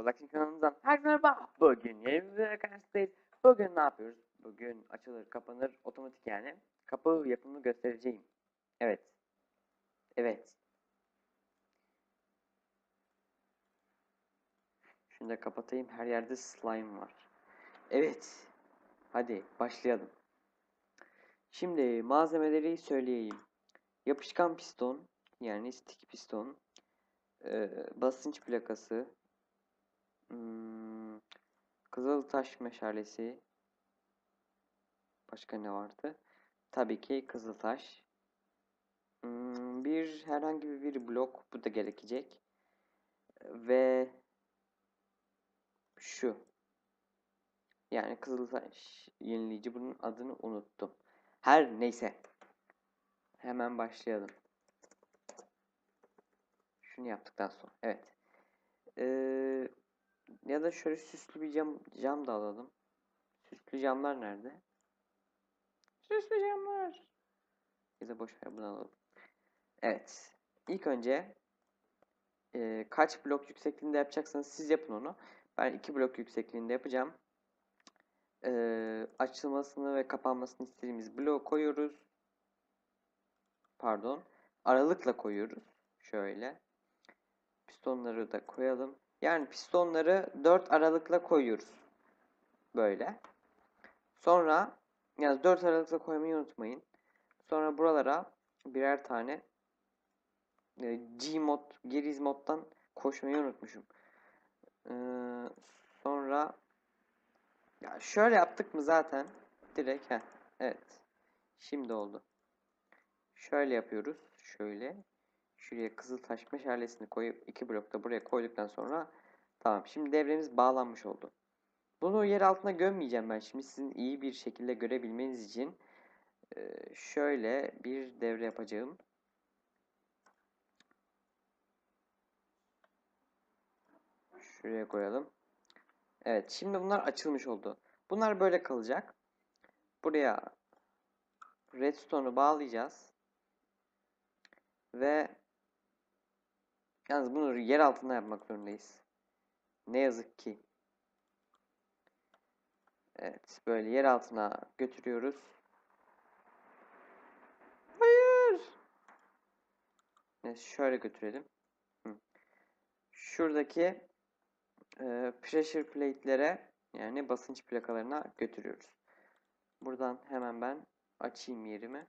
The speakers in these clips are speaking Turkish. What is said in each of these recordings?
Production kanalımızdan herkese merhaba. Bugün yeni bir karşınızdayız. Bugün ne yapıyoruz? Bugün açılır kapanır otomatik yani. Kapı yapımını göstereceğim. Evet. Evet. Şunu da kapatayım. Her yerde slime var. Evet. Hadi başlayalım. Şimdi malzemeleri söyleyeyim. Yapışkan piston yani stick piston, basınç plakası, hmm, kızıltaş meşalesi, başka ne vardı? Tabii ki kızıltaş. Hmm, bir herhangi bir blok bu da gerekecek. Ve şu. Yani kızıltaş yenileyici bunun adını unuttum. Her neyse. Hemen başlayalım. Şunu yaptıktan sonra. Evet. Ee, ya da şöyle süslü bir cam, cam da alalım. Süslü camlar nerede? Süslü camlar. Ya da boş ver bunu alalım. Evet. İlk önce e, kaç blok yüksekliğinde yapacaksanız siz yapın onu. Ben 2 blok yüksekliğinde yapacağım. E, açılmasını ve kapanmasını istediğimiz bloğu koyuyoruz. Pardon. Aralıkla koyuyoruz. Şöyle. Pistonları da koyalım. Yani pistonları 4 aralıkla koyuyoruz. Böyle. Sonra yani 4 aralıkla koymayı unutmayın. Sonra buralara birer tane e, Gmod, Geriz moddan koşmayı unutmuşum. Ee, sonra ya şöyle yaptık mı zaten direkt heh, evet. Şimdi oldu. Şöyle yapıyoruz. Şöyle. Şuraya kızıltaş meşalesini koyup iki blokta buraya koyduktan sonra tamam. Şimdi devremiz bağlanmış oldu. Bunu yer altına gömmeyeceğim ben şimdi sizin iyi bir şekilde görebilmeniz için e, şöyle bir devre yapacağım. Şuraya koyalım. Evet şimdi bunlar açılmış oldu. Bunlar böyle kalacak. Buraya redstone'u bağlayacağız. Ve yalnız bunu yer altında yapmak zorundayız. Ne yazık ki. Evet, böyle yer altına götürüyoruz. Hayır. Neyse şöyle götürelim. Şuradaki e, pressure plate'lere yani basınç plakalarına götürüyoruz. Buradan hemen ben açayım yerimi.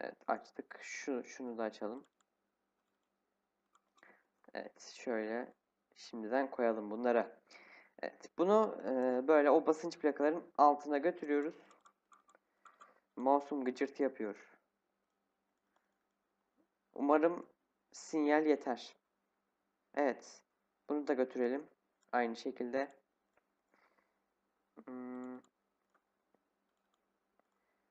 Evet açtık. Şu, şunu da açalım. Evet şöyle şimdiden koyalım bunlara. Evet bunu e, böyle o basınç plakaların altına götürüyoruz. Mouse'um gıcırtı yapıyor. Umarım sinyal yeter. Evet. Bunu da götürelim. Aynı şekilde. Hmm.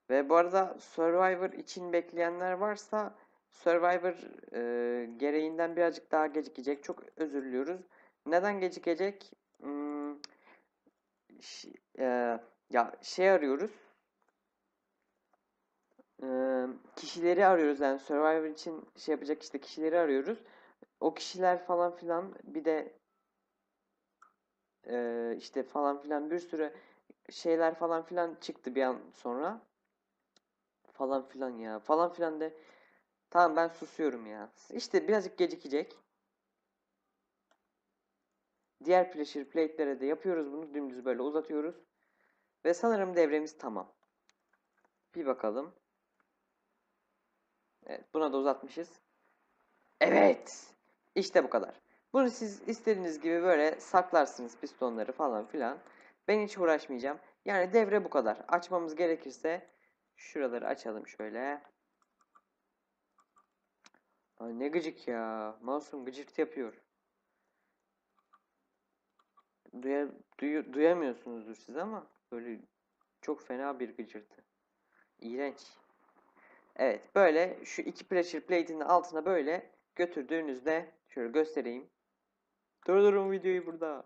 Ve bu arada Survivor için bekleyenler varsa Survivor e, gereğinden birazcık daha gecikecek. Çok özür diliyoruz. Neden gecikecek? Hmm, e, ya şey arıyoruz. E, kişileri arıyoruz yani Survivor için şey yapacak işte kişileri arıyoruz. O kişiler falan filan bir de e, işte falan filan bir sürü şeyler falan filan çıktı bir an sonra. Falan filan ya. Falan filan de. Tamam ben susuyorum ya. İşte birazcık gecikecek. Diğer pressure plate'lere de yapıyoruz bunu. Dümdüz böyle uzatıyoruz. Ve sanırım devremiz tamam. Bir bakalım. Evet buna da uzatmışız. Evet. İşte bu kadar. Bunu siz istediğiniz gibi böyle saklarsınız pistonları falan filan. Ben hiç uğraşmayacağım. Yani devre bu kadar. Açmamız gerekirse şuraları açalım şöyle. Ay ne gıcık ya. Mouse'um gıcırt yapıyor. Duya, duyu, duyamıyorsunuzdur siz ama böyle çok fena bir gıcırtı. İğrenç. Evet böyle şu iki pressure plate'in altına böyle götürdüğünüzde şöyle göstereyim. Durdurun videoyu burada.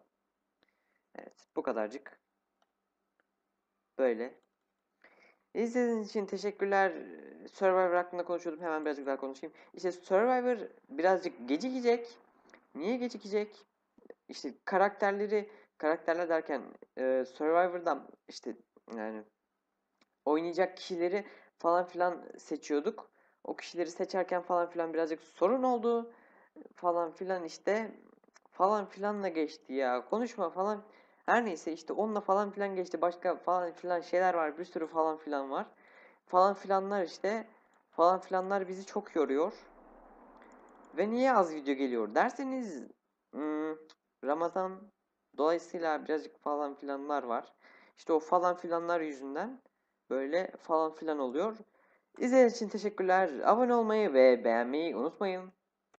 Evet bu kadarcık. Böyle. İzlediğiniz için teşekkürler. Survivor hakkında konuşuyordum. Hemen birazcık daha konuşayım. İşte Survivor birazcık gecikecek. Niye gecikecek? işte karakterleri karakterler derken e, Survivor'dan işte yani oynayacak kişileri falan filan seçiyorduk. O kişileri seçerken falan filan birazcık sorun oldu. Falan filan işte falan filanla geçti ya. Konuşma falan. Her neyse işte onunla falan filan geçti. Başka falan filan şeyler var. Bir sürü falan filan var. Falan filanlar işte falan filanlar bizi çok yoruyor. Ve niye az video geliyor derseniz hmm, Ramazan dolayısıyla birazcık falan filanlar var. İşte o falan filanlar yüzünden böyle falan filan oluyor. İzlediğiniz için teşekkürler. Abone olmayı ve beğenmeyi unutmayın.